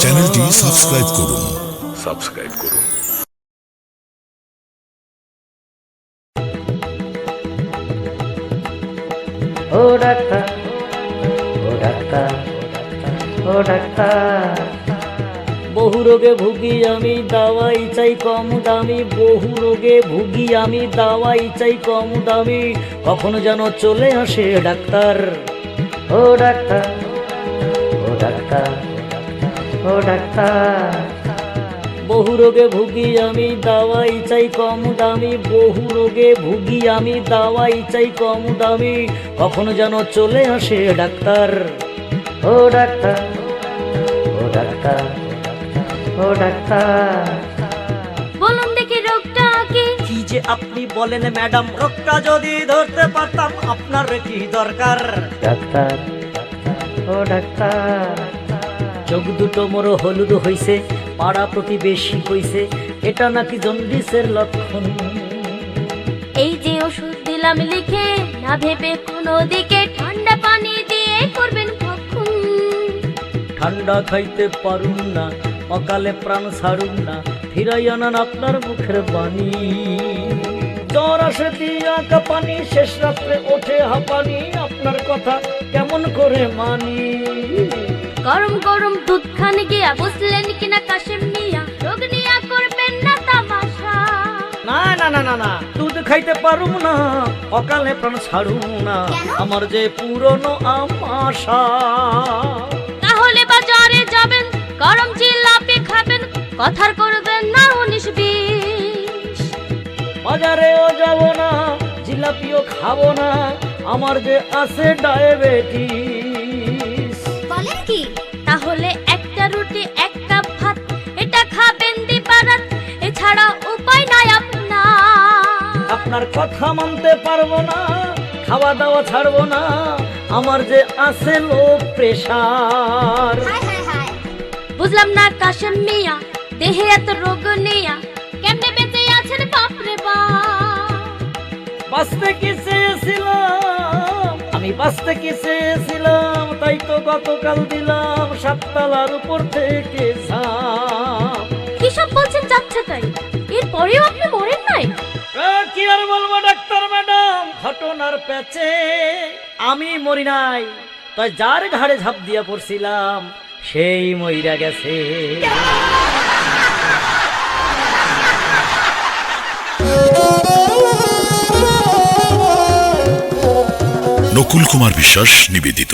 চ্যানেলটি সাবস্ক্রাইব করুন। সাবস্ক্রাইব করুন। ও ডাক্তার ও ডাক্তার ও ডাক্তার। বহু রোগে ভুগি আমি দাওয়াই চাই কম দামি। বহু রোগে ভুগি আমি দাওয়াই চাই কম দামি। কখনো যেন চলে আসে ডাক্তার। ও ডাক্তার ও ডাক্তার ও ডাক্তার। বহু রোগে ভুগি আমি দাওয়াই চাই কম দামি। বহু রোগে ভুগি আমি দাওয়াই চাই কম দামি। কখনো যেন চলে আসে ডাক্তার। ও ডাক্তার ও ডাক্তার ও ডাক্তার। আপনি বলেন ম্যাডাম রোগটা যদি ধরতে পারতাম আপনার কি দরকার? ডাক্তার ও ডাক্তার। চোখ দুটো মোর হলুদ হইছে পাড়া প্রতিবেশী কইছে এটা নাকি জন্ডিসের লক্ষণ? এই যে ওষুধ দিলাম লিখে না ভেবে কোনো দিকে ঠান্ডা পানি দিয়ে করবেন ভক্ষণ ঠান্ডা খাইতে পারুন না অকালে প্রাণ ছাড়ুন না ফিরাই আনান আপনার মুখের বাণী। দিয়া কাপানি শেষ রাত্রে ওঠে হাঁপানি। আপনার কথা কেমন করে মানি? গরম গরম দুধ খান গিয়া বুঝলেন কিনা কাশেম মিয়া? রোগ নিয়া করবেন না তামাশা। না না না না না দুধ খাইতে পারুম না অকালে প্রাণ ছাড়ুম না। আমার যে পুরনো আমাশা। তাহলে বাজারে যাবেন গরম জিলাপি খাবেন কথার করবেন না বাজারেও যাব না জিলাপিও খাব না আমার যে আছে ডায়াবেটিস। বলেন কি তাহলে একটা রুটি এক কাপ ভাত এটা খাবেন দিবারাত এছাড়া উপায় নাই আপনার। আপনার কথা মানতে পারব না খাওয়া দাওয়া ছাড়বো না আমার যে আছে লো প্রেশার। বুঝলাম না কাশেম মিয়া দেহে এত রোগ নিয়া। বাঁচতে কি চেয়েছিলাম? আমি বাঁচতে কি চেয়েছিলাম? তাই তো গতকাল দিলাম সাততলার উপর থেকে কি সব বলছেন যাচ্ছে তাই এরপরেও আপনি মরেন নাই? কি আর বলব ডাক্তার ম্যাডাম? ঘটনার প্যাচে আমি মরি নাই। তাই যার ঘাড়ে ঝাঁপ দিয়া পড়ছিলাম সেই মইরা গেছে। নকুল কুমার বিশ্বাস নিবেদিত।